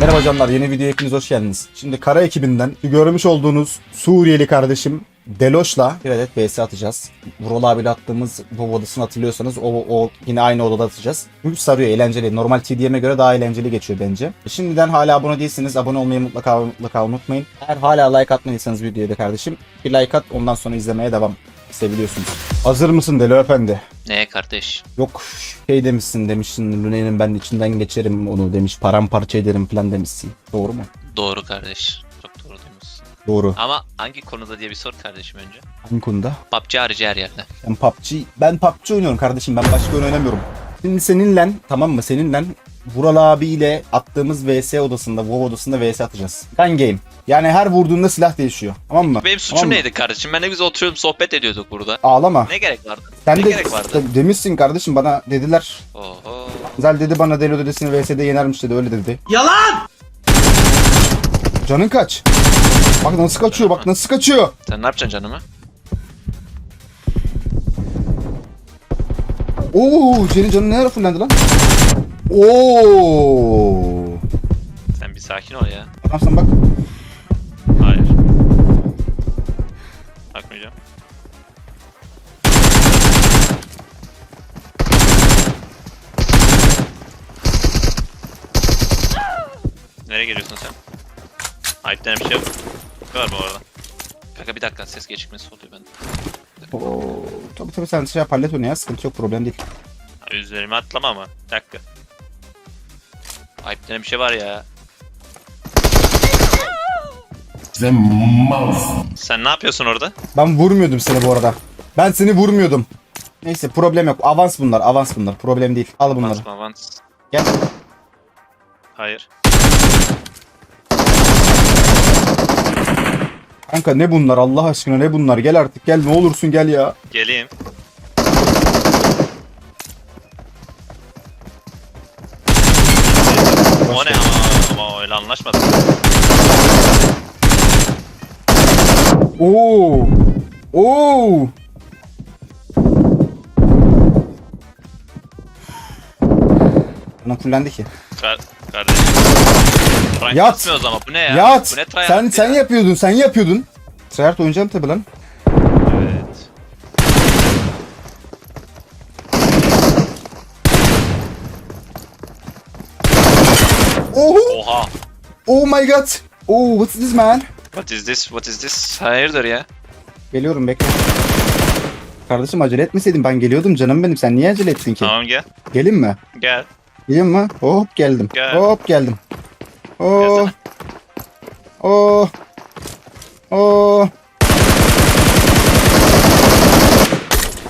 Merhaba canlar yeni videoya hepiniz hoş geldiniz. Şimdi kara ekibinden görmüş olduğunuz Suriyeli kardeşim Deloş'la bir adet vs atacağız. Vural abiyle attığımız bu odasını hatırlıyorsanız o, o yine aynı odada atacağız. Çünkü sarıyor eğlenceli. Normal TDM'e göre daha eğlenceli geçiyor bence. Şimdiden hala abone değilseniz abone olmayı mutlaka mutlaka unutmayın. Eğer hala like atmadıysanız videoya da kardeşim bir like at ondan sonra izlemeye devam. Seviyorsunuz. Hazır mısın Delo Efendi? Neye kardeş? Yok şey demişsin demişsin Lune'nin ben içinden geçerim onu demiş paramparça ederim falan demişsin. Doğru mu? Doğru kardeş. Çok doğru duymuşsun. Doğru. Ama hangi konuda diye bir sor kardeşim önce. Hangi konuda? PUBG harici her yerde. Ben PUBG, ben PUBG oynuyorum kardeşim ben başka oyun oynamıyorum. Şimdi seninle tamam mı seninle Vural abiyle attığımız VS odasında, WoW odasında VS atacağız. Gun game. Yani her vurduğunda silah değişiyor. Tamam mı? Benim suçum Tamam mı? neydi kardeşim? Ben ne güzel oturuyordum sohbet ediyorduk burada. Ağlama. Ne gerek vardı? Sen ne de gerek vardı? de- demişsin kardeşim bana dediler. Oho. Zel dedi bana Delo dedesini VS'de yenermiş dedi öyle dedi. Yalan! Canın kaç? Bak nasıl kaçıyor bak nasıl kaçıyor. Sen ne yapacaksın canımı? Oo, senin canın ne ara fullendi lan? Oo. Sen bir sakin ol ya. Tamam sen bak. Bakmayacağım. Nereye geliyorsun sen? Ayıp denen bir şey yok. Var bu arada. Kanka bir dakika ses gecikmesi oluyor bende. Oo, tabii tabii sen şey yap hallet onu ya sıkıntı yok problem değil. Üzerime atlama ama. Bir dakika. Ayıp denen bir şey var ya. Sen malsın. Sen ne yapıyorsun orada? Ben vurmuyordum seni bu arada. Ben seni vurmuyordum. Neyse problem yok. Avans bunlar avans bunlar. Problem değil. Al bunları. Avans mı avans? Gel. Hayır. Kanka ne bunlar Allah aşkına ne bunlar gel artık gel ne olursun gel ya. Geleyim. O ne ama, ama öyle anlaşmadık. Oo. Oo. Bana fullendi ki. Kar kardeşim. Rank Yat. atmıyoruz ama bu ne ya? Yat. Bu ne tryhard Sen ya? sen yapıyordun sen yapıyordun. Tryhard oynayacağım tabi lan. Evet. Oh. Oha. Oh my god. Oh what's this man? What is this? What is this? Hayırdır ya? Geliyorum bekle. Kardeşim acele etmeseydin ben geliyordum canım benim. Sen niye acele ettin ki? Tamam gel. Gelin mi? Gel. Gelin mi? Hop geldim. Gel. Hop geldim. Oh. Gelsene. Oh. Oh.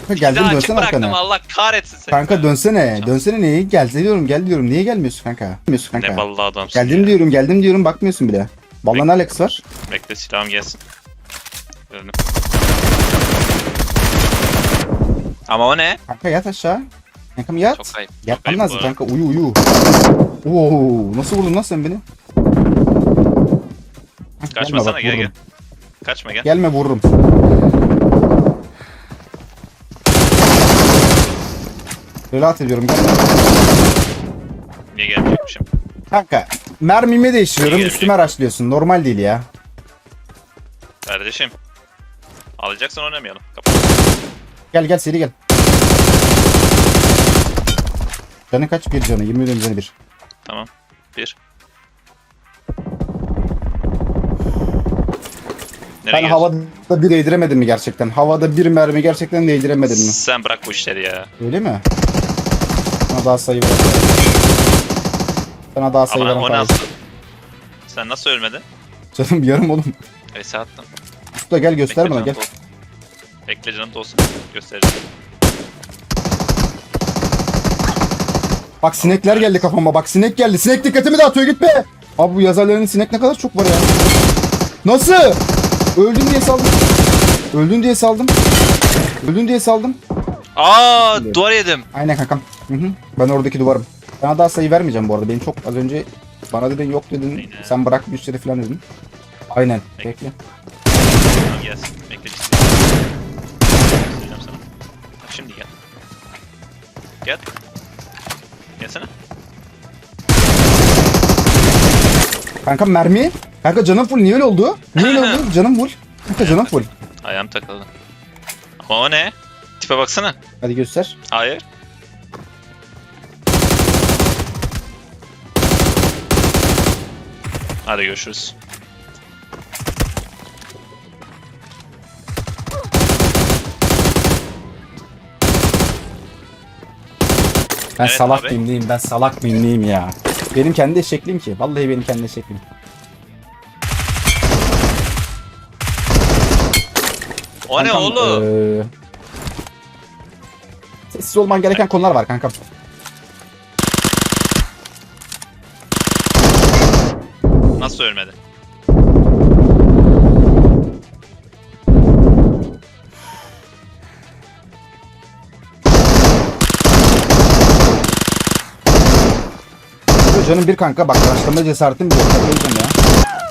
Kanka Bir geldim daha açık dönsene bıraktım arkana. Allah kahretsin seni. Kanka dönsene. Dönsene niye? Gel diyorum gel diyorum. Niye gelmiyorsun kanka? Gelmiyorsun kanka. Ne ballı adamsın Geldim ya. diyorum geldim diyorum bakmıyorsun bile. Vallahi ne alakası var? Bekle silahım gelsin. Gördüm. Ama o ne? Kanka yat aşağı. Kankam yat. Çok ayıp. Yatman ayıp lazım bu kanka uyu uyu. Oo, nasıl vurdun lan sen beni? Hah, Kaçmasana gel gel. vururum. Kaçma gel. Gelme vururum. Relat ediyorum gelme. Niye gelmeyecekmişim? Kanka mermimi değiştiriyorum İyi, üstüme araçlıyorsun normal değil ya. Kardeşim. Alacaksan oynamayalım. Kapat. Gel gel seri gel. Canı kaç bir canı 20 milyon canı bir. Tamam. Bir. Nereye Ben gidiyorsun? havada bir değdiremedim mi gerçekten? Havada bir mermi gerçekten değdiremedim mi? Sen bırak bu işleri ya. Öyle mi? Sana daha sayı var. Sana daha sayı Ama nasıl? Sen nasıl ölmedin? Canım yarım oğlum. Vs attım. Usta gel göster Bekle bana canım gel. dolsun. Bekle canım dolsun. Göstereceğim. Bak sinekler geldi kafama bak sinek geldi. Sinek dikkatimi dağıtıyor gitme. Abi bu yazarların sinek ne kadar çok var ya. Nasıl? Öldün diye saldım. Öldün diye saldım. Öldün diye saldım. Aa duvar yedim. Aynen kankam. Hı hı. Ben oradaki duvarım. Sana daha sayı vermeyeceğim bu arada. Benim çok az önce bana dedin yok dedin. Aynen. Sen bırak güçleri falan dedin. Aynen. Bekle. Bekle. Tamam gelsin. Bekle çizeyim. Göstereceğim sana. Bak Şimdi gel. Gel. Gelsene. Kanka mermi. Kanka canım full niye öyle oldu? Niye öyle oldu? Canım full. Kanka canım full. Ayağım takıldı. Ama o ne? Tipe baksana. Hadi göster. Hayır. Hadi görüşürüz. Ben Evet salak abi. mıyım ben salak mıyım ya. Benim kendi eşekliğim ki. Vallahi benim kendi eşekliğim. O ne Kankam, oğlum? eee, Sessiz olman gereken konular var kankam. Nasıl ölmedi? Canım bir kanka bak raşlama cesaretim yok. Ya.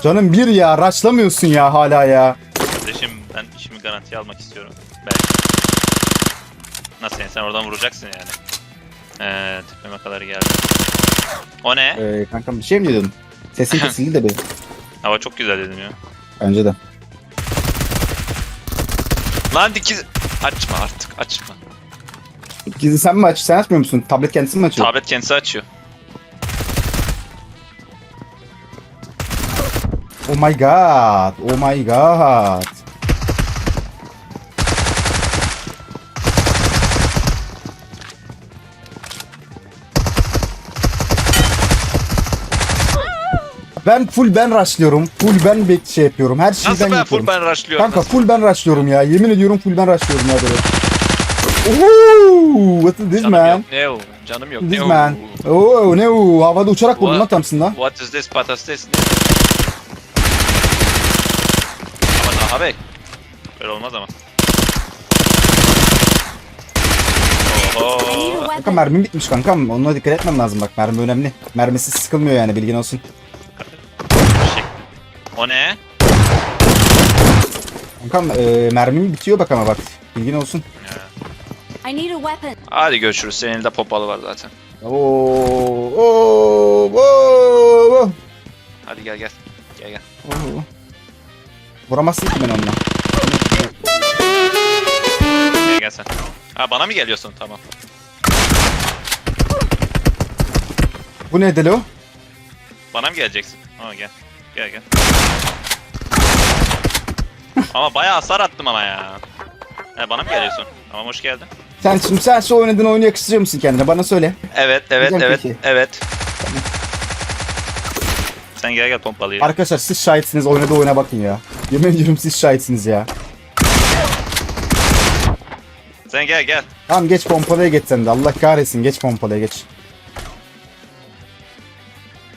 Canım bir ya raşlamıyorsun ya hala ya. Kardeşim ben işimi garantiye almak istiyorum. Belki. Nasıl yani sen oradan vuracaksın yani. Eee tepeme kadar geldi. O ne? Ee, kankam bir şey mi diyordun? Sesin kesildi de bir. Hava çok güzel dedim ya. Bence de. Lan dikiz... Açma artık açma. Gizli sen mi aç? Sen açmıyor musun? Tablet kendisi mi açıyor? Tablet kendisi açıyor. Oh my god. Oh my god. Ben full ben rushlıyorum. Full ben bek şey yapıyorum. Her şeyi Nasıl ben yapıyorum. full ben rushlıyorum? Kanka Nasıl? full ben rushlıyorum ya. Yemin ediyorum full ben rushlıyorum ya böyle. Ooh, what is this Canım man? yok ne o? Canım yok This ne man. o? Oo ne o? Havada uçarak vurdun What? lan tamsın What is this patates? Ne? Ama daha bey. Böyle olmaz ama. I need a. Kanka weapon. mermim bitmiş kankam. Onunla dikkat etmem lazım bak. Mermi önemli. Mermisiz sıkılmıyor yani bilgin olsun. O ne? Kankam e, mermim bitiyor bak ama bak. Bilgin olsun. I need a weapon. Hadi görüşürüz. Senin elinde pompalı var zaten. Oo, oo, oo, oo. Hadi gel gel. Gel gel. Oo. Vuramazsın ki ben onunla. Gel gel sen. Ha bana mı geliyorsun? Tamam. Bu ne Delo? Bana mı geleceksin? Ha gel. Gel gel. ama bayağı hasar attım ama ya. He, bana mı geliyorsun? Tamam hoş geldin. Sen şimdi sen şu oynadığın oyunu yakıştırıyor musun kendine? Bana söyle. Evet evet Güzel evet peki. evet. Sen gel gel pompalıyı. Arkadaşlar siz şahitsiniz oynadığı oyuna bakın ya. Yemin ediyorum siz şahitsiniz ya. Sen gel gel. Tamam geç pompalıya geç sen de. Allah kahretsin geç pompalıya geç.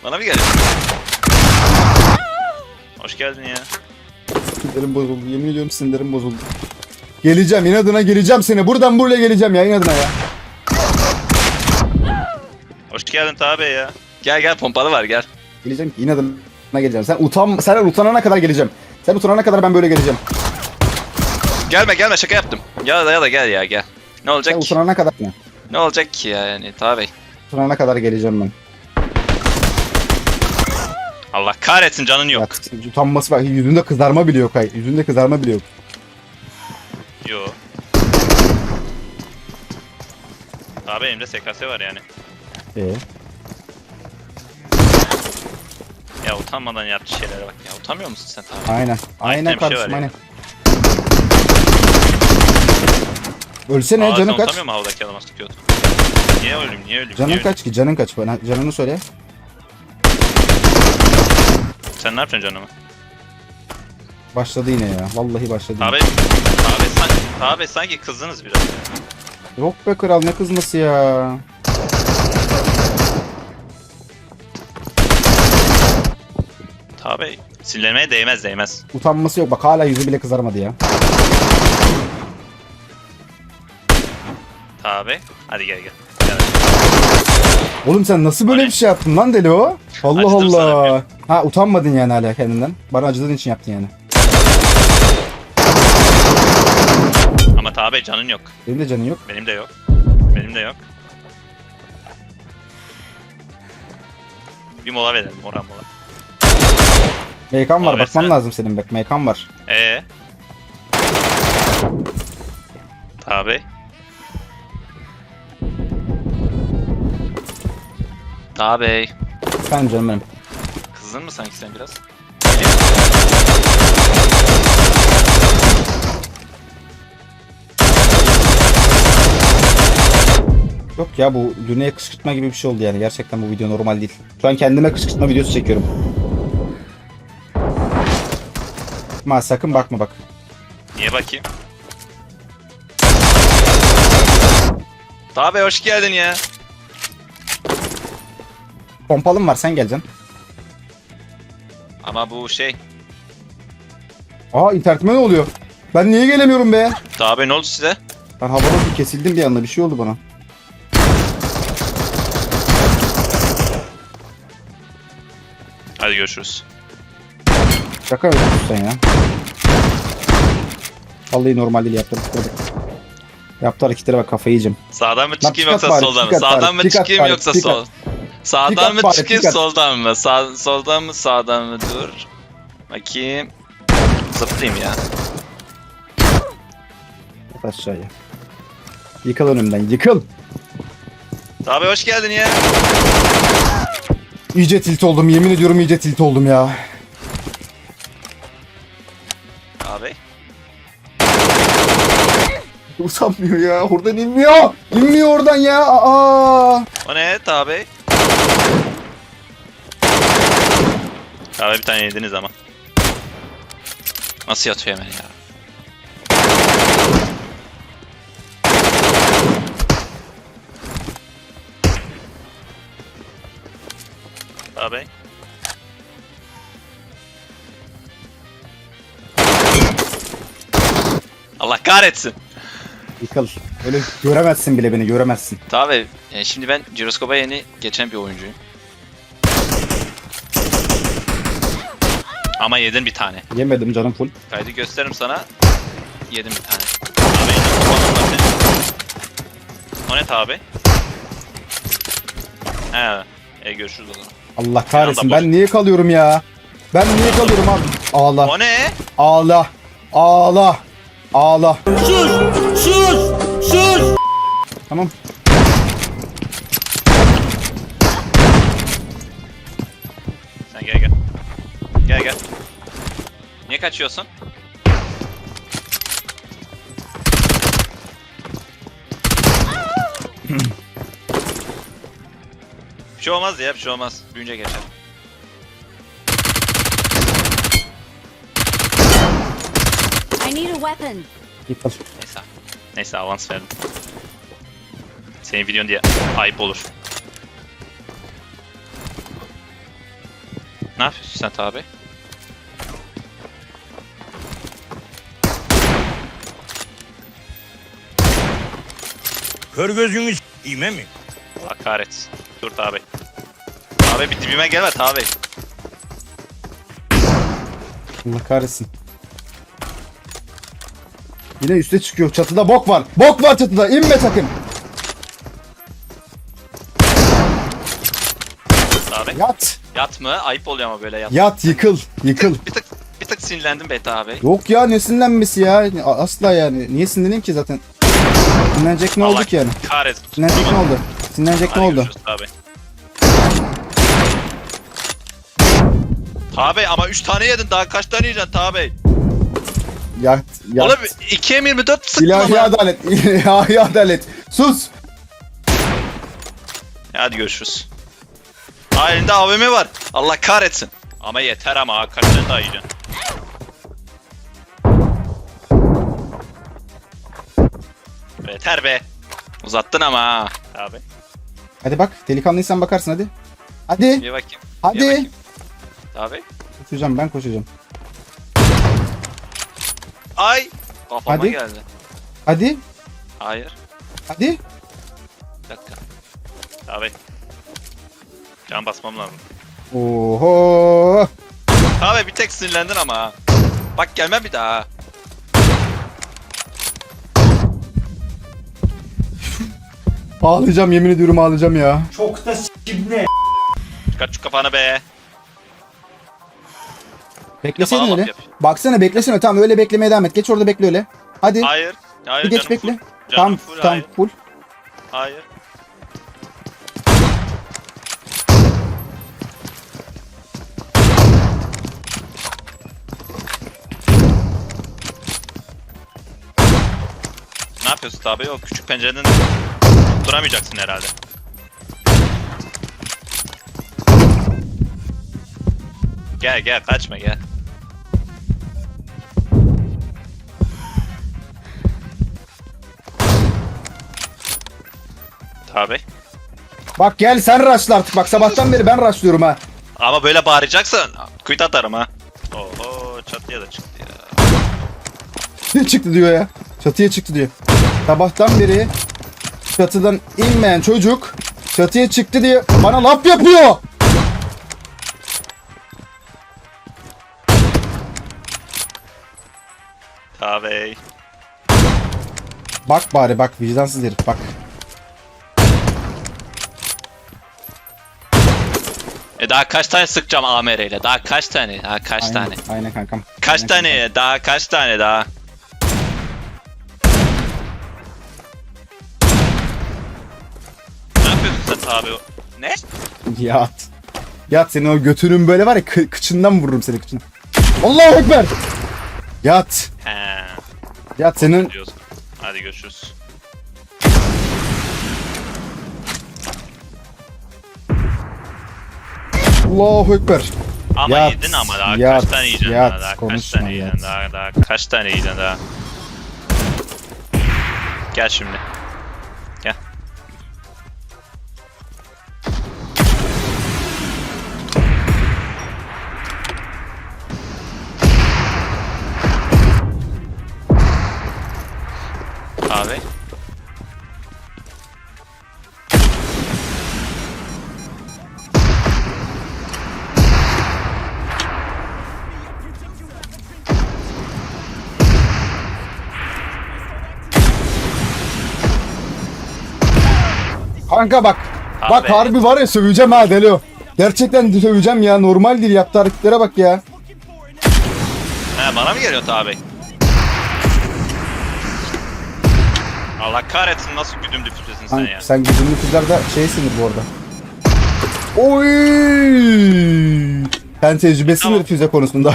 Bana mı geliyorsun? Hoş geldin ya. Sinirlerim bozuldu. Yemin ediyorum sinirlerim bozuldu. Geleceğim inadına geleceğim seni. Buradan buraya geleceğim ya inadına ya. Hoş geldin tabi ya. Gel gel pompalı var gel. Geleceğim inadına geleceğim. Sen utan sen utanana kadar geleceğim. Sen utanana kadar ben böyle geleceğim. Gelme gelme şaka yaptım. Ya da ya da gel ya gel. Ne Sen olacak ki? utanana kadar ya. Ne olacak ki ya yani tabi. Utanana kadar geleceğim ben. Allah kahretsin canın yok. Ya, utanması var. Yüzünde kızarma bile yok. Hayır. Yüzünde kızarma bile yok. Yo. Abi elimde SKS var yani. Ee, Ya utanmadan yaptığı şeylere bak ya. Utanmıyor musun sen tabi? aynen. Aynen bir şey kardeşim ya. aynen. Ölsene Aa, canın kaç. utanmıyor mu havadaki adama sıkıyordu? Niye ölüm niye ölüm? Canın niye kaç ki? Canın kaç? Bana canını söyle. Sen ne yapacaksın canımı? Başladı yine ya. Vallahi başladı. Abi, abi, sanki, abi sanki kızdınız biraz. Yok be kral ne kızması ya. Tabi sinirlenmeye değmez değmez. Utanması yok. Bak hala yüzü bile kızarmadı ya. Tabi. Hadi gel gel. Oğlum sen nasıl böyle bir şey yaptın lan Delo? Allah Acıdım sana Allah. Ha utanmadın yani hala kendinden. Bana acıdığın için yaptın yani. Ama tabi canın yok. Benim de canın yok. Benim de yok. Benim de yok. Bir mola verelim. Mola mola. Meykan var Evet, bakman sen- lazım senin bak. Meykan var. Ee. Tabi. Tabi. Sen canım benim. Kızdın mı sanki sen biraz? Yok ya bu dünyaya kışkırtma gibi bir şey oldu yani. Gerçekten bu video normal değil. Şu an kendime kışkırtma videosu çekiyorum. Ma sakın bakma bak. Niye bakayım? Tabi hoş geldin ya. Pompalım var sen geleceksin. Ama bu şey. Aa internetime ne oluyor? Ben niye gelemiyorum be? Tabi ne oldu size? Ben havada bir kesildim bir anda bir şey oldu bana. Hadi görüşürüz. Şaka yapıyorsun sen ya. Vallahi normal değil yaptı hareketleri. Yaptı hareketlere bak kafayı yiyeceğim. Sağdan mı çıkayım yoksa bari, soldan mı? up Sağdan mı up çıkayım bari, yoksa up. sol? Sağdan mı çıkayım soldan mı? Sağ, soldan mı sağdan mı? Dur. Bakayım. Zıplayayım ya. Yat aşağıya. Yıkıl önümden yıkıl. Abi hoş geldin ya. İyice tilt oldum yemin ediyorum iyice tilt oldum ya. Abi. Usanmıyor ya oradan inmiyor. İnmiyor oradan ya. Aa. O ne abi? Abi bir tane yediniz ama. Nasıl yatıyor hemen ya? Abi. Allah kahretsin. Yıkıl. Öyle göremezsin bile beni göremezsin. Tabi e, şimdi ben Jiroskop'a yeni geçen bir oyuncuyum. Ama yedin bir tane. Yemedim canım full. Kaydı gösteririm sana. Yedim bir tane. Abi seni. O ne tabi? He. E görüşürüz o zaman. Allah kahretsin boş. ben niye kalıyorum ya? Ben niye kalıyorum abi? Ağla. O ne? Ağla. Ağla. Ağla. Sus! Sus! Sus! Tamam. Kaçıyorsun? bir şey olmaz ya bir şey olmaz. Büyünce geçer. I need a weapon. Yıkıl. Neyse. Neyse avans verdim. Senin videon diye ayıp olur. Ne yapıyorsun sen tabi? Kör gözünü s**eyim he mi? Allah kahretsin. Dur tabi. Abi bir dibime gelme tabi. Allah kahretsin. Yine üste çıkıyor. Çatıda bok var. Bok var çatıda. İnme sakın. Tabi. Yat. Yat mı? Ayıp oluyor ama böyle yat. Yat yıkıl. Yıkıl. Bir tık bir tık sinirlendim Beta abi. Yok ya ne sinirlenmesi ya. Asla yani. Niye sinirleneyim ki zaten? Sinirlenecek ne oldu Allah ki yani? Kahretsin. Sinirlenecek ne oldu? Sinirlenecek ne oldu? Abi. Tabi ama 3 tane yedin daha kaç tane yiyeceksin Tabi? Yat. Yat. Oğlum 2'ye 24 sıktım İlahi ama. adalet. İlahi adalet. Sus. Hadi görüşürüz. Aa elinde AVM var. Allah kahretsin. Ama yeter ama kaç tane daha yiyeceksin? Yeter be. Uzattın ama ha. Abi. Hadi bak. Delikanlıysan bakarsın hadi. Hadi. Bir bakayım. Bir Hadi. bakayım. Abi. Koşacağım ben koşacağım. Ay. Kafama Hadi. geldi. Hadi. Hayır. Hadi. Bir dakika. Abi. Can basmam lazım. Oho. Abi bir tek sinirlendin ama ha. Bak gelmem bir daha. Ağlayacağım yemin ediyorum ağlayacağım ya. Çıkart şu kafanı be. Yapamam, öyle. yap. Baksana beklesene tamam öyle beklemeye devam et. Geç orada bekle öyle. Hadi. Hayır. Hayır bir geç canım bekle. full. Tam full, tam hayır. full. Hayır. Ne yapıyorsun abi? O küçük pencereden duramayacaksın herhalde. Gel gel kaçma gel. Tabi. Bak gel sen rushla artık. Bak sabahtan beri ben rushlıyorum ha. Ama böyle bağıracaksan quit atarım ha. Oho çatıya da çıktı ya. Ne çıktı diyor ya. Çatıya çıktı diyor. Sabahtan beri çatıdan inmeyen çocuk çatıya çıktı diye bana laf yapıyor. Tabi. Bak bari bak vicdansız herif bak. E daha kaç tane sıkacağım AMR ile? Daha kaç tane? Daha kaç Aynen, tane? aynen kankam. Kaç Aynen tane? Daha kaç tane daha? Sen abi? Ne? Yat. Yat senin o götünün böyle var ya kı- kıçından vururum seni kıçın. Allahu Ekber. Yat. He. Yat senin Diyorsun. Hadi görüşürüz. Allahu Ekber. Ama Yat, yedin ama daha yat, kaç tane yiyeceksin yat, daha, daha kaç konuşma, tane yat. yiyeceksin daha, daha kaç tane yiyeceksin daha. Gel şimdi. Abi. Kanka bak. Bak Abi. harbi var ya söveceğim ha Delo. Gerçekten söveceğim ya. Normal değil yaptığı hareketlere bak ya. He bana mı geliyor abi? Allah kahretsin nasıl güdüm difüzdesin sen Sen, ya. sen güdümlü kızlarda şeysindir bu arada. Oy! Sen tecrübelisindir Tamam. füze konusunda.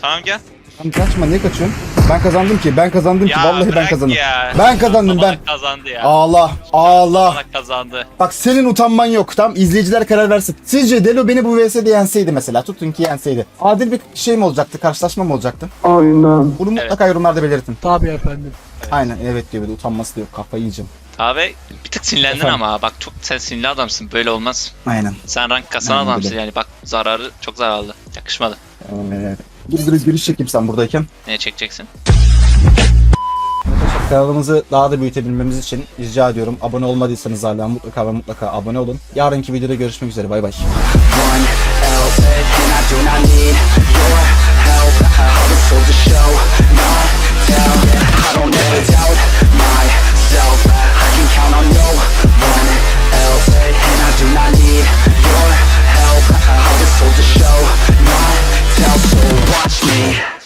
Tamam gel. Lan kaçma niye kaçıyorsun? Ben kazandım ki. Ben kazandım ki. Ya Vallahi ben kazandım. ya. Ben kazandım ben. Kazandı ya. Allah Allah. Salak kazandı. Bak senin utanman yok. Tam izleyiciler karar versin. Sizce Delo beni bu VS'de yenseydi mesela. Tutun ki yenseydi. Adil bir şey mi olacaktı? Karşılaşma mı olacaktı? Aynen. Bunu mutlaka yorumlarda belirtin. Tabii efendim. Aynen evet diyor bir de utanması da yok. Kafayı yiyeceğim. Abi bir tık sinirlendin Efendim? ama bak çok sen sinirli adamsın böyle olmaz. Aynen. Sen rank kasan Aynen adamsın öyle. yani bak zararı çok zararlı. Yakışmadı. Aynen. Bir bir giriş çekeyim sen buradayken. Ne çekeceksin? Kanalımızı daha da büyütebilmemiz için rica ediyorum. Abone olmadıysanız hala mutlaka ve mutlaka abone olun. Yarınki videoda görüşmek üzere. Bay bay. one I don't ever doubt myself I can count on no one else And I do not need your help I show, not tell So watch me